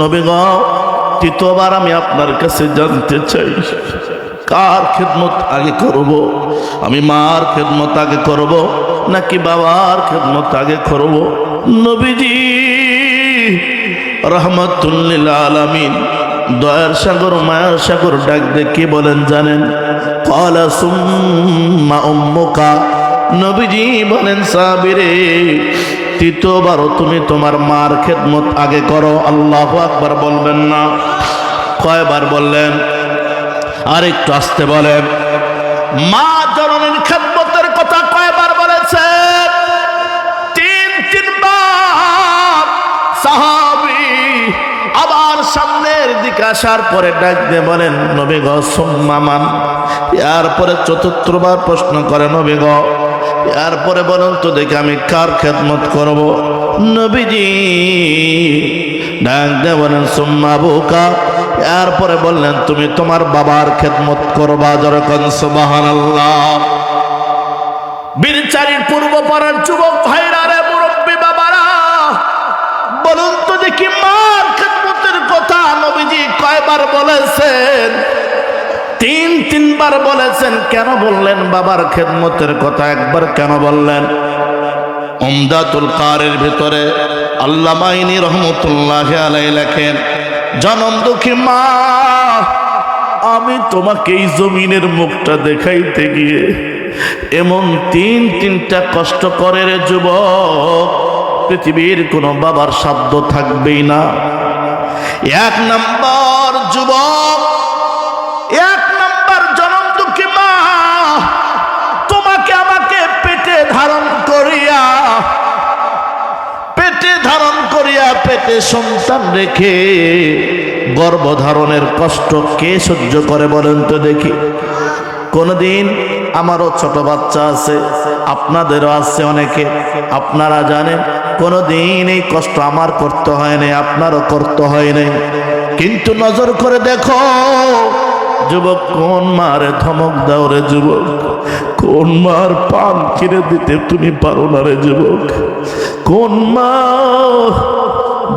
নবী গ, তৃতীয়বার আমি আপনার কাছে জানতে চাই, কার খেদমত আগে করব? আমি মার খেদমত আগে করব, নাকি বাবার খেদমত আগে করব? নবীজি, রহমতুল্লিল আলামিন, দয়ার সাগর, মায়ার সাগর ডাক দেখে বলেন জানেন? কলা উম্মুকা। নবীজি বলেন, সাবিরে তৃতীয়বারও তুমি তোমার মার খেদমত আগে করো। আল্লাহ আকবার বলবেন না। কয়বার বললেন? আর একটু আসতে বলেন। মা জননীর খেদমতের কথা কয়বার বলেছেন? তিন, তিনবার। সাহাবি আবার সামনের দিকে আসার পরে ডাক দিয়ে বলেন, নবী গ সম্মান এরপরে চতুর্থবার প্রশ্ন করে, নবী গ এরপরে বলেন তো দেখে আমি কার খেদমত করব? নবীজি ডাক দিয়ে বলেন, সোম্মা বোকা এরপরে বললেন, তুমি তোমার বাবার খেদমত করবা যখন সুবাহান আল্লাহ বীরচারীর পূর্ব পাড়ার যুবক ভাইরা রে, মুরব্বী বাবারা, বলুন তো দেখি মার খেদমতের কথা নবীজি কয়বার বলেছেন? তিন, তিনবার বলেছেন, কেন বললেন বাবার খেদমতের কথা? একবার কেন বললেন? উমদাতুল কারের ভিতরে আল্লামাইনি রহমতুল্লাহ আলাই লেখেন, জনম দুঃখী মা, আমি তোমাকে এই জমিনের মুখটা দেখাইতে গিয়ে এমন তিন, তিনটা কষ্ট করে রে যুবক, পৃথিবীর কোনো বাবার সাধ্য থাকবেই না। এক নম্বর যুবক এক নম্বর জনম দুঃখী মা তোমাকে আমাকে পেটে ধারণ করিয়া পেটে ধারণ করিয়া পেটে সন্তান রেখে গর্ভধারণের কষ্ট কে সহ্য করে বলেন তো দেখি। কোনদিন আমারও ছোট বাচ্চা আছে, আপনাদেরও আছে অনেকে, আপনারা জানেন, কোনোদিন এই কষ্ট আমার করতে হয় নাই, আপনারও করতে হয় নাই। কিন্তু নজর করে দেখো, যুবক কোন মারে ধমক দাও রে যুবক, কোন মার পান কিনে দিতে তুমি পারো না রে যুবক, কোন মা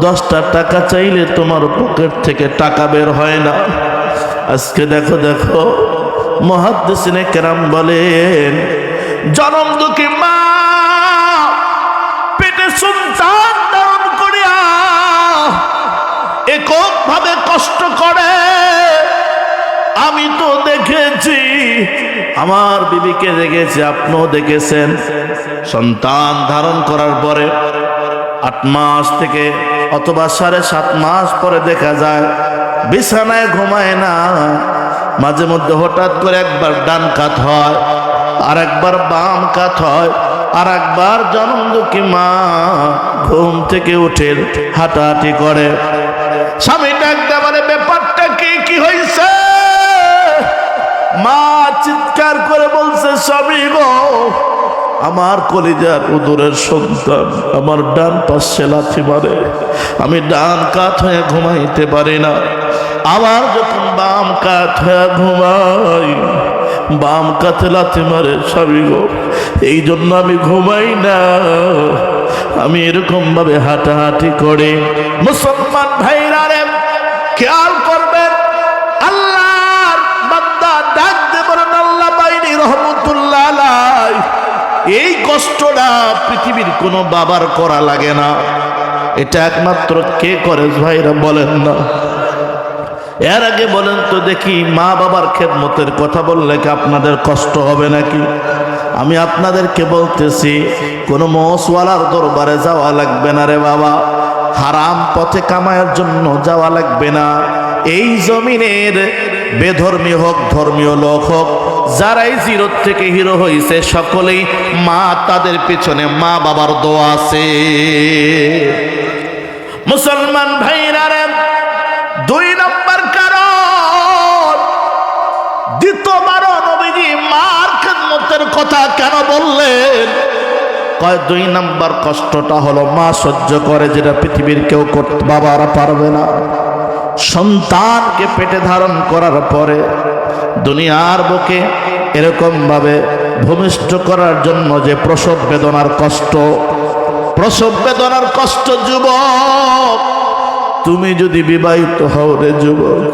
দশটা টাকা চাইলে তোমার পকেট থেকে টাকা বের হয় না। আজকে দেখো দেখো মহাদ্দেশিনে কেরাম বলেন, জনম দুঃখী মা, পেটে সন্তান ধারণ করিয়া একক ভাবে কষ্ট করে। আমি তো দেখেছি, আমার বিবিকে দেখেছি, আপনিও দেখেছেন। সন্তান ধারণ করার পরে আট মাস থেকে অথবা সাড়ে সাত মাস পরে দেখা যায়, বিছানায় ঘুমায় না। মাঝে মধ্যে হঠাৎ করে একবার ডান কাত হয় আর একবার বাম কাত হয় আর একবার জন্ম দুঃখী মা ঘুম থেকে উঠে হাঁটাহাঁটি করে। স্বামী ডাকতে বলে ব্যাপারটা কি? কি হয়েছে মা চিৎকার করে বলছে, স্বামী গো আমার কলিজার উদরের সন্তান, আমার ডান পাশে লাথি মারে। আমি ডান কাত হয়ে ঘুমাইতে পারি না। আবার যখন বাম কাত হয়ে ঘুমাই, বাম কাতে লাথি মারে, স্বামী গো, এই জন্য আমি ঘুমাই না। আমি এরকম ভাবে হাঁটাহাঁটি করে। মুসলমান ভাইরা খেয়াল এই কষ্টটা পৃথিবীর কোনো বাবার করা লাগে না। এটা একমাত্র কে করে ভাইরা বলেন না। এর আগে বলেন তো দেখি মা বাবার খেদমতের কথা বললে কি আপনাদের কষ্ট হবে নাকি? আমি আপনাদেরকে বলতেছি, কোনো মৌসওয়ালার দরবারে যাওয়া লাগবে না রে বাবা। হারাম পথে কামায়ের জন্য যাওয়া লাগবে না। এই জমিনের বেধর্মী হোক, ধর্মীয় লোক হোক যারাই জিরো থেকে হিরো হয়েছে সকলেই মা তাদের পিছনে মা বাবার দোয়া আছে। মুসলমান ভাইরা দুই নম্বর কারণ, দ্বিতীয়বার নবীজি মার খেদমতের কথা কেন বললেন? কয়, দুই নাম্বার কষ্টটা হলো মা সহ্য করে যেটা পৃথিবীর কেউ করতে বাবারা পারবে না। সন্তানকে পেটে ধারণ করার পরে দুনিয়ার বুকে এরকম ভাবে ভূমিষ্ঠ করার জন্য যে প্রসব বেদনার কষ্ট, প্রসব বেদনার কষ্ট যুবক, তুমি যদি বিবাহিত হও রে যুবক,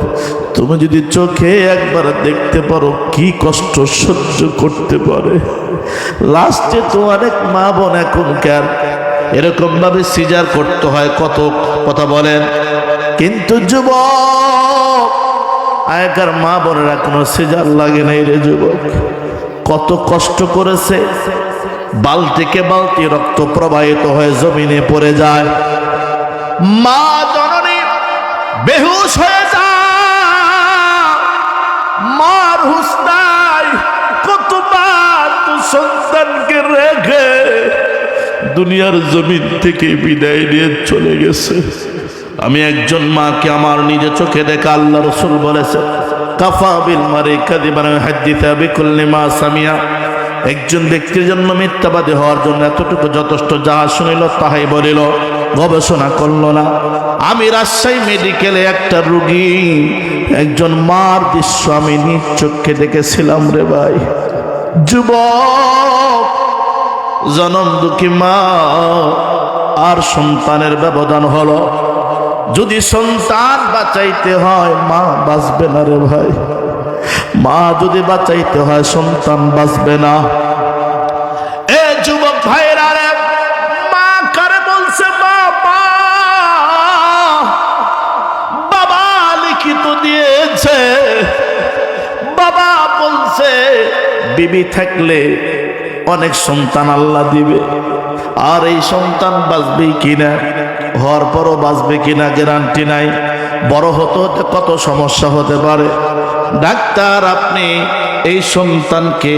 তুমি যদি চোখে একবার দেখতে পারো কি কষ্ট সহ্য করতে পারে। লাস্টে তো অনেক মা বোন এখনকার এরকম ভাবে সিজার করতে হয়, কত কথা বলেন। কিন্তু যুবক আগেকার মা বোনেরা কোনো সিজার লাগে নাই রে যুবক। কত কষ্ট করেছে। বালতিকে বালতি রক্ত প্রবাহিত হয়ে জমিনে পড়ে যায়। মা জননী বেহুশ হয়ে যায়। মার হুসনাই কতবার তো সন্তানকে রেখে দুনিয়ার জমিন থেকে বিদায় নিয়ে চলে গেছে। আমি একজন মাকে আমার নিজে চোখে দেখা আল্লাহ রসুল বলেছে, কাফা মারে হাদ্দিতা বিকুল্লি মা সামিয়া। একজন ব্যক্তির জন্য মিথ্যাবাদী হওয়ার জন্য এতটুকু যথেষ্ট যাহা শুনিল তাহাই বলিল, গবেষণা করল না। আমি রাজশাহী মেডিকেলে একটা রুগী, একজন মার দৃশ্য আমি নিজ চোখে দেখেছিলাম রে ভাই। যুবক, জনম দুঃখী মা, আর সন্তানের ব্যবধান হলো যদি সন্তান বাঁচাইতে হয়, মা বাঁচবে না রে ভাই। মা যদি বাঁচাইতে হয়, সন্তান বাঁচবে না। এ যুবক ভাইরা মা কারে বলছে, বাবা? বাবা লিখিত দিয়েছে। বাবা বলছে, বিবি থাকলে অনেক সন্তান আল্লাহ দিবে। আর এই সন্তান বাঁচবে কিনা? হওয়ার পরও বাঁচবে কিনা গ্যারান্টি নাই। বড় হতে হতে কত সমস্যা হতে পারে। ডাক্তার, আপনি এই সন্তানকে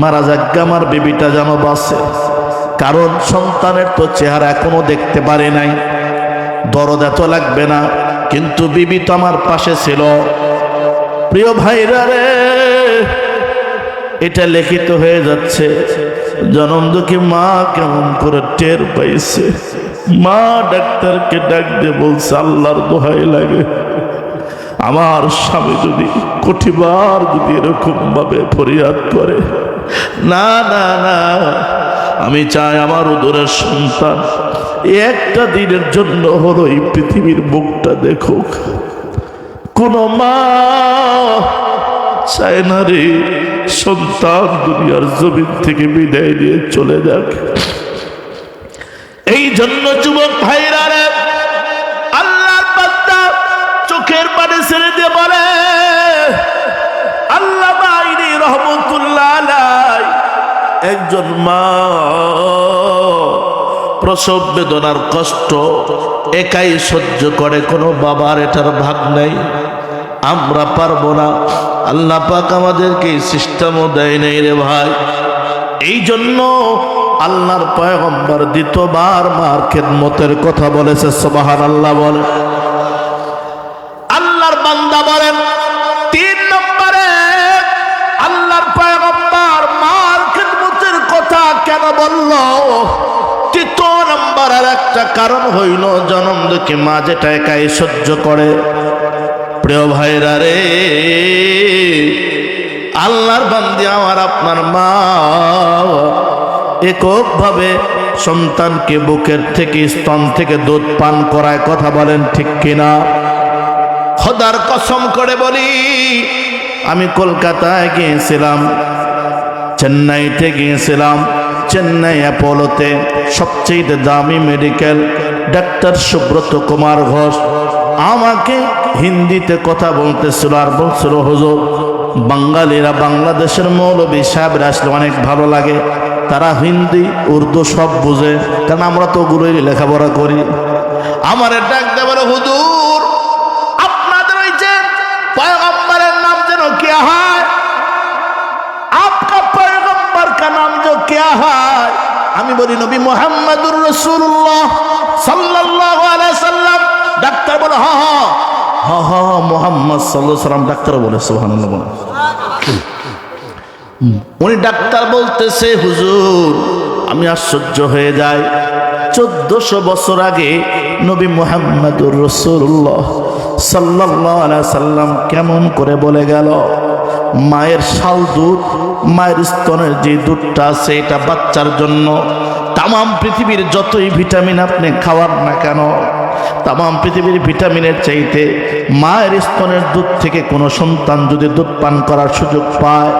মারা যাক, আমার বেবিটা যেন বাঁচে। কারণ সন্তানের তো চেহারা এখনও দেখতে পারে নাই। দরদ এত লাগবে না, কিন্তু বিবি তো আমার পাশে ছিল। প্রিয় ভাইরা রে, এটা লিখিত হয়ে যাচ্ছে। জনম দুঃখী মা কেমন করে টের পাইছে। মা ডাক্তারকে ডাক দিয়ে বলছে, আল্লাহর দোহাই লাগে। আমার স্বামী যদি কঠিবার যদি এরকম ভাবে ফরিয়াদ করে, না না না, আমি চাই আমার উদরের সন্তান একটা দিনের জন্য হলো এই পৃথিবীর মুখটা দেখুক। কোন মা চায় না রে, সন্তান দুনিয়ার জমিন থেকে বিদায় নিয়ে চলে যাক। জন্য যুবক ভাইরা রে, আল্লাহর বান্দা চোখের পানি ছেড়ে দিয়ে বলে, আল্লাহ বাইনি রহমতুল্লাহ একজন মা। প্রসব বেদনার কষ্ট একাই সহ্য করে, কোনো বাবার এটার ভাগ নেই। আমরা পারব না। আল্লাহ পাক আমাদেরকে সিস্টেমও দেয় নাই রে ভাই। এই জন্য আল্লাহর পয়গম্বর দ্বিতীয়বার মার খেদমতের কথা বলেছে সবাহার আল্লাহ বলে। আল্লাহর বান্দা বলেন, তিন নম্বরে আল্লাহর পয়গম্বর মার খেদমতের কথা কেন বলল? তৃতীয় নম্বর আর একটা কারণ হইল, জনম দুঃখী একাই সহ্য করে। প্রিয় ভাইরা রে আল্লাহর বান্দি আমার আপনার মা। এককভাবে সন্তানকে বুকের থেকে, স্তন থেকে দুধ পান করায় কথা বলেন ঠিক কিনা? খোদার কসম করে বলি, আমি কলকাতায় গিয়েছিলাম, চেন্নাইতে গিয়েছিলাম, চেন্নাই অ্যাপোলোতে সবচেয়ে দামি মেডিকেল ডাক্তার সুব্রত কুমার ঘোষ। আমাকে হিন্দিতে কথা বলতেছিল আর বলছিল, হুজুর বাঙালিরা বাংলাদেশের মৌলবী সাহেব আসলে অনেক ভালো লাগে। তারা হিন্দি, উর্দু সব বুঝে। কারণ আমরা তো গুরু লেখাপড়া করি? আমার ডাক দেবার হুজুর, আপনাদের ওই যে পয়গম্বরের নাম যেন কে হয়? আপনার পয়গম্বর কে নাম যে কে হয়? আমি বলি, নবী মোহাম্মদুর রসুল্লাহ সাল্লাহ সাল্লাম। ডাক্তার বলো হ্যাঁ হ্যাঁ। হ্যাঁ হ্যাঁ মোহাম্মদ আলাইহি সাল্লাম ডাক্তার বলে, সুবহানাল্লাহ বলে। উনি ডাক্তার বলতেছে, হুজুর, আমি আশ্চর্য হয়ে যাই। চোদ্দশো বছর আগে নবী মোহাম্মদুর রসুল্লাহ সাল্লাহ সাল্লাম কেমন করে বলে গেল, মায়ের শাল দুধ, মায়ের স্তনের যে দুধটা আছে, এটা বাচ্চার জন্য তাম পৃথিবীর যতই ভিটামিন আপনি খাওয়ার না কেন তাম পৃথিবীর ভিটামিনের চাইতে মায়ের স্তনের দুধ থেকে কোনো সন্তান যদি দুধ পান করার সুযোগ পায়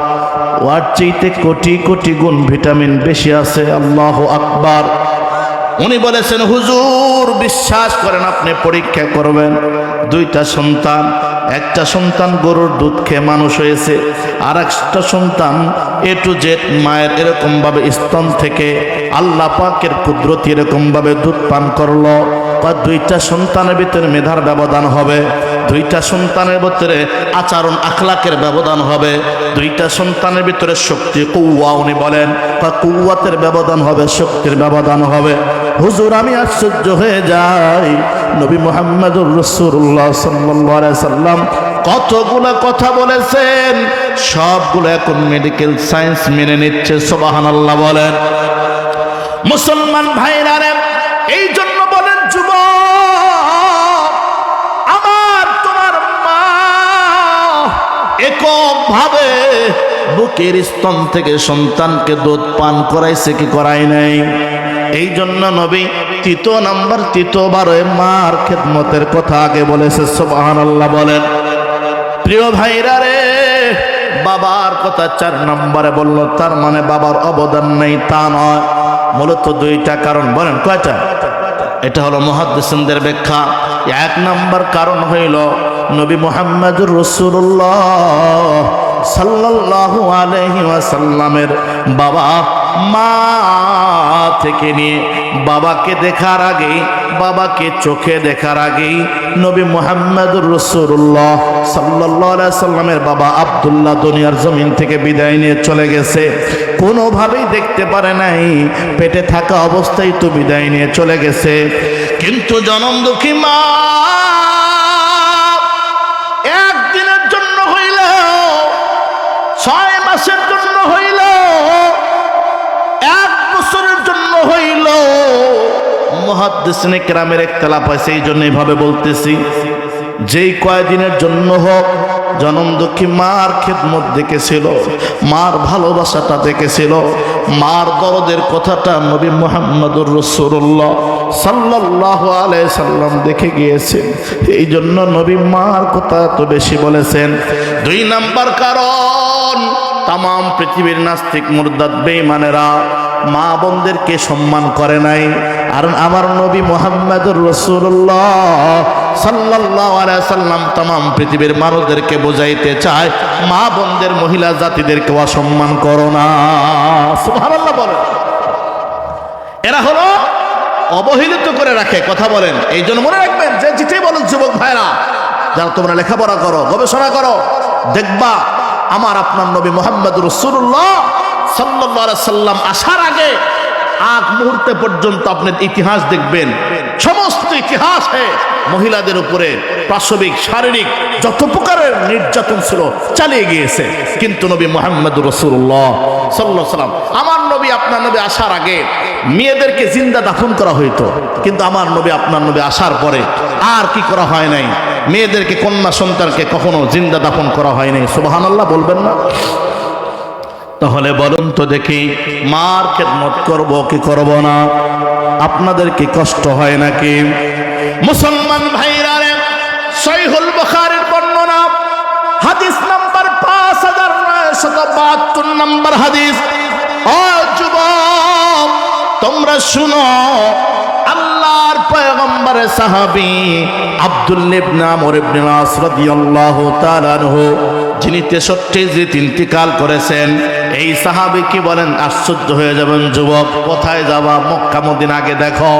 ওয়ার চাইতে কোটি কোটি গুণ ভিটামিন বেশি আছে। আল্লাহ আকবার। উনি বলেছেন, হুজুর, বিশ্বাস করেন আপনি পরীক্ষা করবেন। দুইটা সন্তান একটা সন্তান গরুর দুধ খেয়ে মানুষ হয়েছে আর একটা সন্তান এ টু জেড মায়ের এরকমভাবে স্তন থেকে আল্লাহ পাকের কুদরতি এরকমভাবে দুধ পান করল। বা দুইটা সন্তানের ভিতরে মেধার ব্যবধান হবে, দুইটা সন্তানের ভিতরে আচরণ আখলাকের ব্যবধান হবে, দুইটা সন্তানের ভিতরে শক্তি কৌয়া উনি বলেন। বা কৌয়াতের ব্যবধান হবে, শক্তির ব্যবধান হবে। হুজুর, আমি আশ্চর্য হয়ে যাই। নবী মোহাম্মদুর রসুল্লাহ সাল্লাহ সাল্লাম কতগুলো কথা বলেছেন। সবগুলো এখন মেডিকেল সায়েন্স মেনে নিচ্ছে সোবাহান আল্লাহ বলেন। মুসলমান ভাইরা এই জন্য বলেন যুব আমার তোমার মা একক ভাবে বুকের স্তন থেকে সন্তানকে দুধ পান করাইছে কি করাই নাই? এই জন্য নবী তৃতীয় নাম্বার, তৃতীয়বার মার খেদমতের কথা আগে বলেছে সোবাহান আল্লাহ বলেন। প্রিয় ভাইরা রে, বাবার কথা চার নম্বরে বলল, তার মানে বাবার অবদান নেই, তা নয়। মূলত দুইটা কারণ, বলেন, কয়টা? এটা হলো মহাদ্দেসনদের ব্যাখ্যা। এক নম্বর কারণ হইল, নবী মোহাম্মদুর রসুল্লাহ সাল্লাল্লাহু আলাইহি ওয়াসাল্লামের বাবা মা থেকে নিয়ে বাবাকে দেখার আগেই, বাবাকে চোখে দেখার আগেই নবী মোহাম্মদুর রসুল্লাহ সাল্লাহ সাল্লামের বাবা আবদুল্লাহ দুনিয়ার জমিন থেকে বিদায় নিয়ে চলে গেছে। কোনোভাবেই দেখতে পারে নাই, পেটে থাকা অবস্থায় তো বিদায় নিয়ে চলে গেছে। কিন্তু জনম দুঃখী মা মহাদ্দেশনে এক একতলা পাইছে এই জন্য এইভাবে বলতেছি, যেই কয়দিনের জন্য হোক, জনম দুঃখী মার খেদমত দেখেছিল, মার ভালোবাসাটা দেখেছিল, মার দরদের কথাটা নবী মোহাম্মদুর রসুল্লাহ সাল্লাহ আলাই সাল্লাম দেখে গিয়েছেন এই জন্য নবী মার কথা এত বেশি বলেছেন। দুই নাম্বার কারণ তাম পৃথিবীর নাস্তিক মুরদাদ বেইমানেরা মা বোনদেরকে সম্মান করে নাই। আর আমার নবী মোহাম্মদুর রসুল্লাহ সাল্লাহ সাল্লাম তাম পৃথিবীর মানুষদেরকে বোঝাইতে চায়, মা বোনদের মহিলা জাতিদেরকে অসম্মান করো না। বলেন। এরা হলো অবহেলিত করে রাখে, কথা বলেন। এই জন্য মনে রাখবেন যে যেটাই বলেন যুবক ভাইরা, যারা তোমরা লেখাপড়া করো, গবেষণা করো, দেখবা আমার আপনার নবী মোহাম্মদ রসুল্লাহ সাল্লাম আসার আগে আগ মুহূর্তে পর্যন্ত আপনি ইতিহাস দেখবেন। সমস্ত ইতিহাসে মহিলাদের উপরে প্রাসবিক শারীরিক যত প্রকারের নির্যাতন ছিল চালিয়ে গিয়েছে। কিন্তু নবী মোহাম্মদ রসুল্লাহ সাল্লাহ সাল্লাম, আমার নবী, আপনার নবী আসার আগে মেয়েদেরকে জিন্দা দাফন করা হইতো। কিন্তু আমার নবী, আপনার নবী আসার পরে আর কি করা হয় নাই? মেয়েদেরকে, কন্যা সন্তানকে কখনো জিন্দা দাফন করা হয় নাই। সুবাহান্লাহ বলবেন না? তাহলে বলুন তো দেখি, মার খেদমত করব কি করব না? আপনাদের কি কষ্ট হয় নাকি? মুসলমান ভাইরা সহিহুল বুখারীর বর্ণনা হাদিস নাম্বার পাঁচ হাজার নয়শত বাহাত্তর নাম্বার হাদিস। ও যুবক, তোমরা শুনো, আল্লাহর পয়গম্বরের সাহাবী আব্দুল ইবনে আমর ইবনে আস রাদিয়াল্লাহু তাআলা আনহু যিনি 63 যে তিনটিকাল করেছেন, এই সাহাবি কি বলেন? আশ্চর্য হয়ে যাবেন যুবক, কোথায় যাবা? মক্কা আগে দেখো।